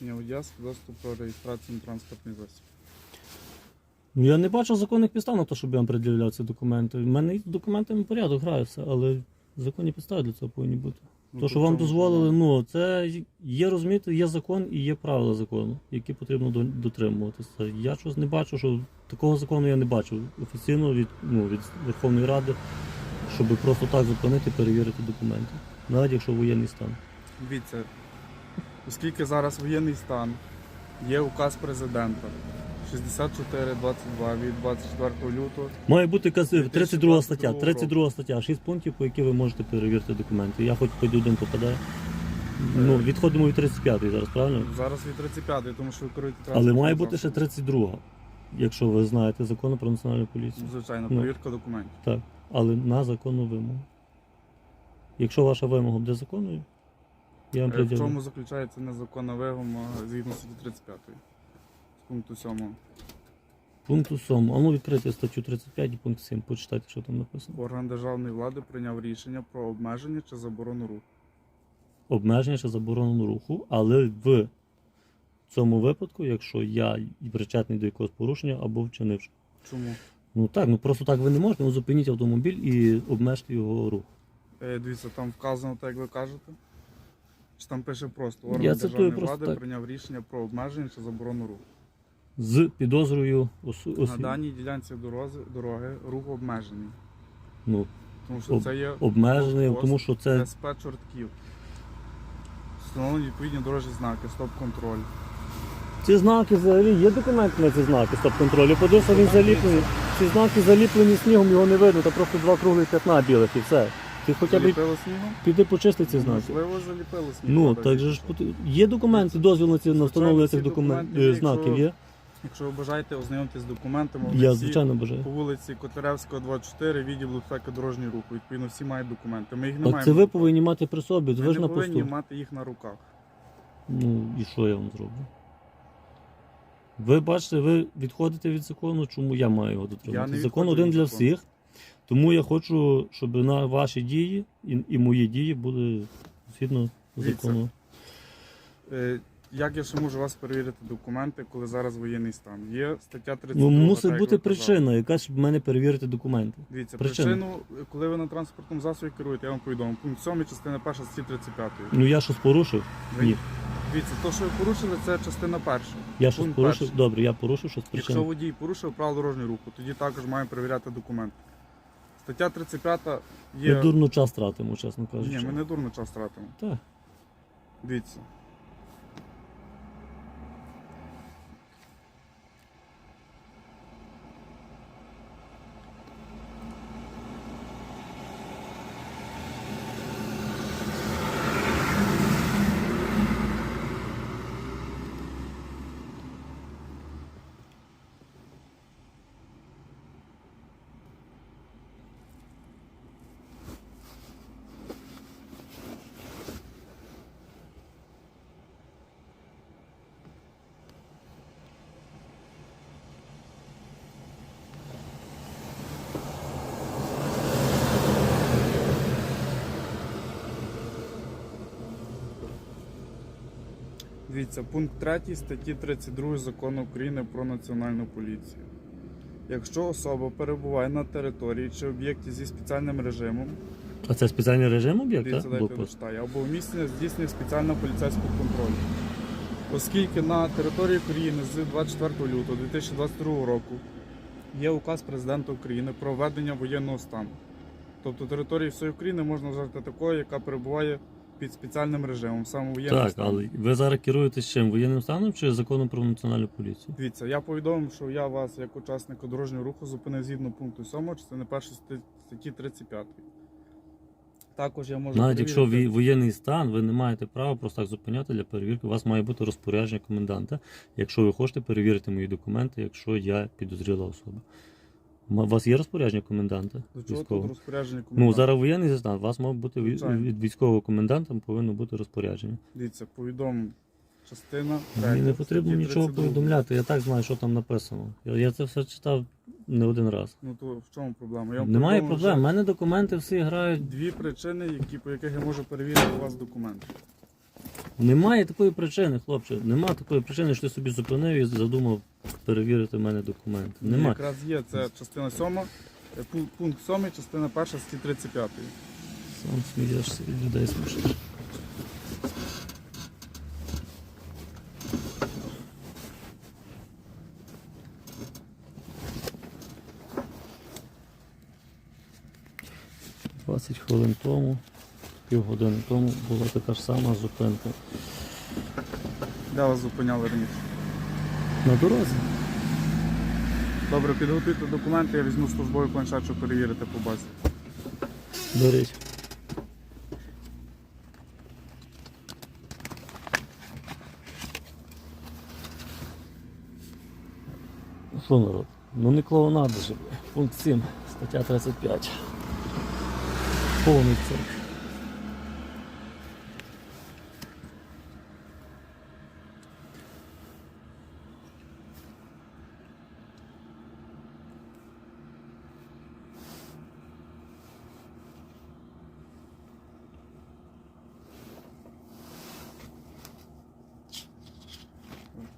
посвідчення водія свідоцтво про реєстрацію на транспортний засіб. Ну, Я не бачу законних підстав на те, щоб я вам пред'являв ці документи. У мене з документами порядок грає все, але законні підстави для цього повинні бути. Ну, То, що вам дозволили, ну це є, розумієте, є закон і є правила закону, які потрібно дотримуватися. Я щось не бачу, що такого закону я не бачу офіційно від, ну, від Верховної Ради, щоб просто так зупинити, перевірити документи. Навіть якщо воєнний стан. Дивіться, оскільки зараз воєнний стан, є указ президента 6422 від 24 лютого. Має бути якась 32 стаття, 32 стаття, 6 пунктів, по які ви можете перевірити документи. Я хоч під один попадаю. Ну, відходимо від 35 зараз, правильно? Зараз від 35 тому що ви керуєте Але транспортним має бути ще засобом. 32, якщо ви знаєте закону про національну поліцію. Звичайно, Ну. перевірка документів. Так, але на законну вимогу. Якщо ваша вимога буде законною, я вам Е, В чому заключається незаконна вимога згідно статті 35 з пункту 7. Пункту 7. А ну відкрити статтю 35 і пункт 7. Почитайте, що там написано. Орган державної влади прийняв рішення про обмеження чи заборону руху. Обмеження чи заборону руху, але в цьому випадку, якщо я причетний до якогось порушення або вчинив. Чому? Ну так, ну просто так ви не можете. Ну зупиніть автомобіль і обмежте його рух. Е, дивіться, там вказано так, як ви кажете. Чи там пише просто орган Я цитую державної просто влади так. прийняв рішення про обмеження чи заборону руху. З підозрою осу... На даній ділянці дорози, дороги рух обмежений. ну, Тому що Об- це є обмежений, блокпост тому що це СП чортків. Встановлені відповідні дорожні знаки, стоп-контроль. Ці знаки взагалі є документи на ці знаки стоп-контролю. Подивися, він заліплений. Ці знаки заліплені снігом, його не видно, то просто два круглих п'ятна білих і все. Ти хоча б Заліпило снігом? піди почисти ці знаки. Можливо, заліпило снігом. Ну, так же ж пот- є документи, дозвіл на ці на встановлення цих ці документ... документи є, е, знаків є. Якщо ви бажаєте ознайомитися з документами, вони Я всі звичайно бажаю. по вулиці Котляревського, 24, відділ безпеки дорожнього руху. Відповідно, всі мають документи. Ми їх не Так маємо. це ви повинні мати при собі, Ми ви ж не на повинні посту. мати їх на руках. Ну і що я вам зроблю? Ви бачите, ви відходите від закону, чому я маю його Я не Закон відходжу один від для закону. всіх. Тому я хочу, щоб на ваші дії і, і мої дії були згідно Дивіться, закону. Е, Як я ще можу вас перевірити документи, коли зараз воєнний стан? Є стаття 32. Ну, мусить бути причина, яка щоб мене перевірити документи. Дивіться, Причина. причину, коли ви на транспортному засобі керуєте, я вам повідомив. Пункт 7, частина 1 статті 35. Ну я щось порушив. Ви- Ні. Дивіться, то, що ви порушили, це частина перша. Я щось Пункт порушив. перший. Добре, я порушив щось Якщо водій порушив правила дорожнього руху, тоді також маємо перевіряти документи. Стаття 35 є. Ми дурно час тратимо, чесно кажучи. Ні, ми не дурно час тратимо. Так. Дивіться. Дивіться, пункт 3 статті 32 Закону України про національну поліцію. Якщо особа перебуває на території чи об'єкті зі спеціальним режимом, А це спеціальний режим об'єкт, дивіться, дайте Блокпост? дочитаю, або в місці здійснює спеціального поліцейського контролю. Оскільки на території України з 24 лютого 2022 року є указ президента України про введення воєнного стану. Тобто територію всієї України можна вважати такою, яка перебуває під спеціальним режимом, саме воєнний Так, стан. але ви зараз керуєтесь чим? Воєнним станом чи законом про національну поліцію? Дивіться, я повідомив, що я вас як учасника дорожнього руху зупинив згідно пункту 7 частини 1 статті 35. Також я можу Навіть якщо перевірити- воєнний стан, ви не маєте права просто так зупиняти для перевірки. У вас має бути розпорядження коменданта, якщо ви хочете перевірити мої документи, якщо я підозріла особа. У вас є розпорядження коменданта? До чого тут військового? розпорядження Ну, зараз воєнний стан, у вас має бути від, Звичайно. від військового коменданта повинно бути розпорядження. Дивіться, повідомив частина. Мені не третя потрібно статті нічого 32. повідомляти, я так знаю, що там написано. Я, я це все читав не один раз. Ну то в чому проблема? Я вам Немає повідомив, проблем. У мене документи всі грають. Дві причини, які, по яких я можу перевірити у вас документи. Немає такої причини, хлопче. Немає такої причини, що ти собі зупинив і задумав перевірити в мене документи. Немає. Якраз є, це частина 7, е, пункт 7, частина 1 статті 35. Сам смієшся від людей смішно. Двадцять хвилин тому, півгодини тому була така ж сама зупинка Де вас зупиняли раніше? на дорозі. Добре, підготуйте документи, я візьму службовий планшет, щоб перевірити по базі. Беріть. Ну Що народ? Ну не клоунада же. Пункт 7, стаття 35. Повний цирк.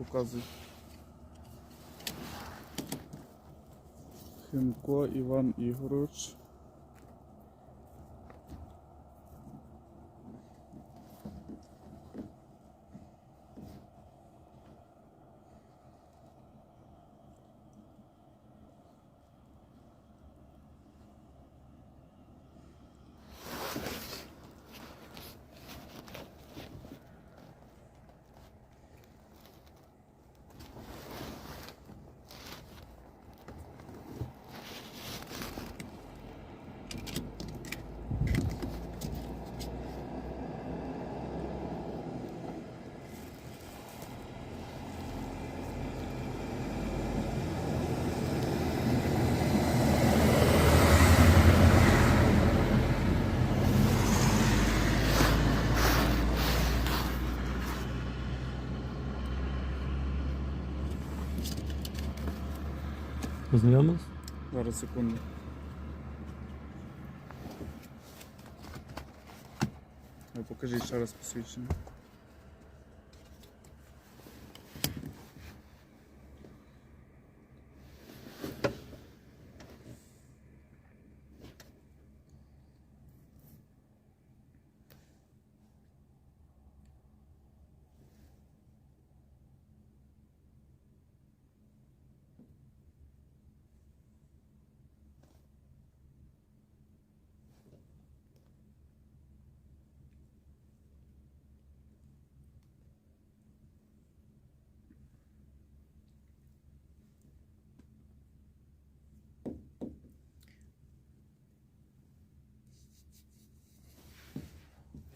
Показуй. Химко Іван Ігорович. Познайомились? Зараз секунду. Покажіть ще раз посвідчення.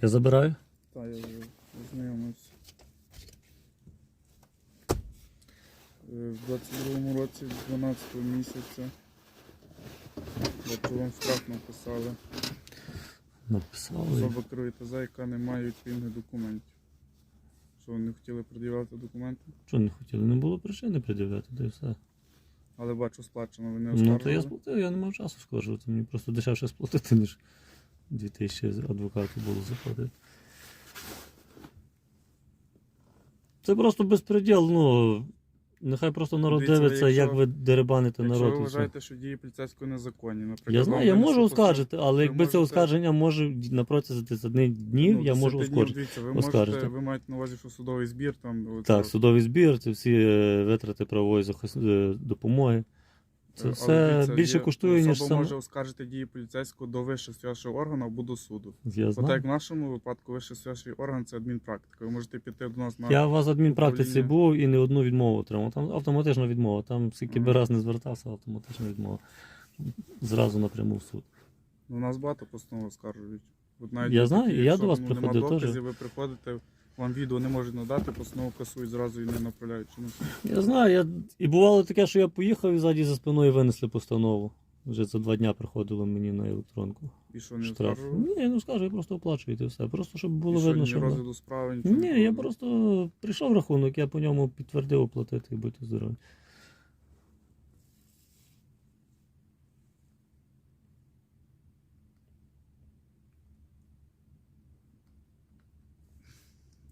Я забираю. Так, я вже ознайомився. Е, В 22-му році, 12 місяця. Бачу, вам штраф написали. Написали. Особа керує ТЗ, яка не має відповідних документів. Що ви не хотіли пред'являти документи? Що не хотіли? Не було причини пред'являти, та й все. Але бачу, сплачено, ви не Ну то я сплатив, я не мав часу скаржувати. Мені просто дешевше сплатити, ніж 2000 адвокату було заплатити. Це просто безпреділ, ну. Нехай просто народ Дивіться, дивиться, якщо- як ви деребаните Якщо народ. ви і все. вважаєте, що дії поліцейського незаконні, наприклад, Я знаю, я можу оскаржити, але якби це можете- оскарження може на протязі 10 днів, Ну, я 10 можу днів, оскаржити. Дивіться, ви, оскаржити. можете, ви маєте на увазі, що судовий збір там. Так, от, судовий збір, це всі е, витрати правової захис... е, допомоги. Це все більше є- коштує, ніж сам. може оскаржити дії поліцейського до вищого органу або до суду. Я От знаю. як в нашому випадку вищий орган це адмінпрактика. Ви можете піти до нас на Я у вас в адмінпрактиці був і не одну відмову отримав. Там автоматична відмова. Там скільки би раз не звертався, автоматична відмова. Зразу напряму в суд. У нас багато постанов оскаржують. От навіть Я знаю, і я до вас ну, приходив теж. ви приходите, вам відео не можуть надати, постанову касують зразу і не направляють чомусь. Я знаю, я... і бувало таке, що я поїхав і ззаді за спиною винесли постанову. Вже за два дня приходило мені на електронку. І що не Штраф. Ні, ну скажу, я просто оплачуєте все. Просто щоб було І що, видно, ні що. розгляду справи, нічого Ні, я просто прийшов рахунок, я по ньому підтвердив оплатити і бути здорові.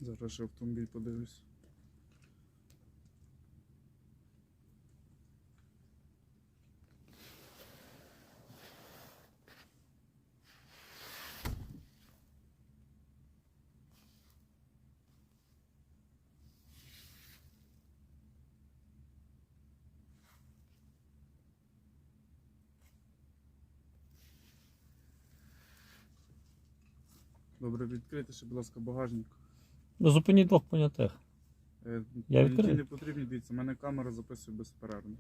Зараз ще автомобіль подивлюсь. Добре, відкрийте ще, будь ласка, багажник. Ну, Зупиніть двох понятих. Е, Я відкрию. не потрібні дивіться, у мене камера записує безперервно.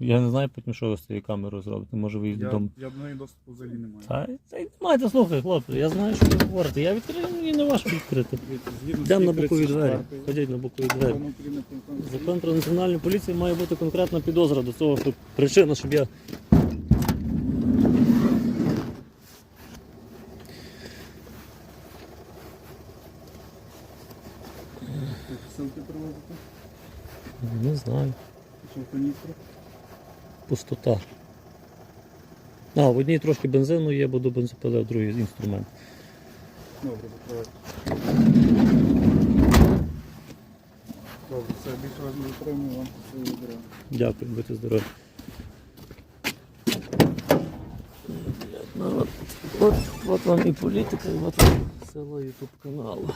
Я не знаю потім, що ви з цією камерою зробите. Може ви її Я, додому. я до неї доступу взагалі не маю. Та, та й маєте, слухай, хлопці, я знаю, що ви говорите. Я відкрию, мені не важко відкрити. Дивіться, згідно Йдемо на статті бокові двері. 34 Ходіть на бокові двері. Закону України про виконання Закон про національну поліцію має бути конкретна підозра до цього, щоб причина, щоб я. Ви Посилки привозите? Не знаю. Що в каністрах? Пустота. А, в одній трошки бензину є, бо до бензопили, а в другий інструмент. Добре, закривайте. Добре, все, більше вас не затримую, вам свою вибираю. Дякую, будьте здорові. От, от, вам і політика, і от вам сила Ютуб каналу.